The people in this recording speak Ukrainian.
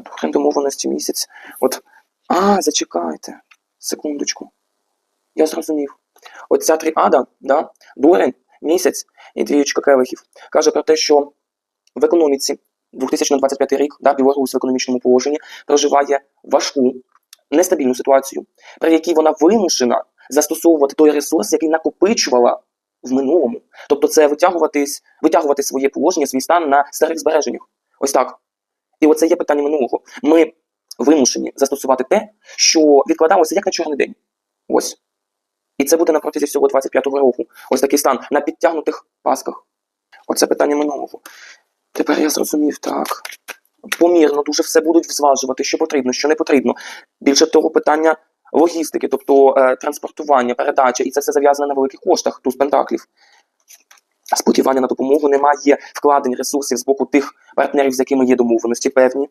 Бурень домовленості місяць. От. А, зачекайте. Секундочку. Я зрозумів. От ця тріада, да, дурень, місяць і двіючка келихів, каже про те, що в економіці 2025 рік, да, Білорусь в економічному положенні проживає важку, нестабільну ситуацію, при якій вона вимушена застосовувати той ресурс, який накопичувала в минулому. Тобто це витягуватись, витягувати своє положення, свій стан на старих збереженнях. Ось так. І оце є питання минулого. Ми вимушені застосувати те, що відкладалося як на чорний день. Ось. І це буде на протязі всього 25-го року. Ось такий стан на підтягнутих пасках. Оце питання минулого. Тепер я зрозумів, так. Помірно дуже все будуть зважувати, що потрібно, що не потрібно. Більше того, питання логістики, тобто е, транспортування, передача, і це все зав'язано на великих коштах туз пентаклів. Сподівання на допомогу немає вкладень ресурсів з боку тих партнерів, з якими є домовленості певні.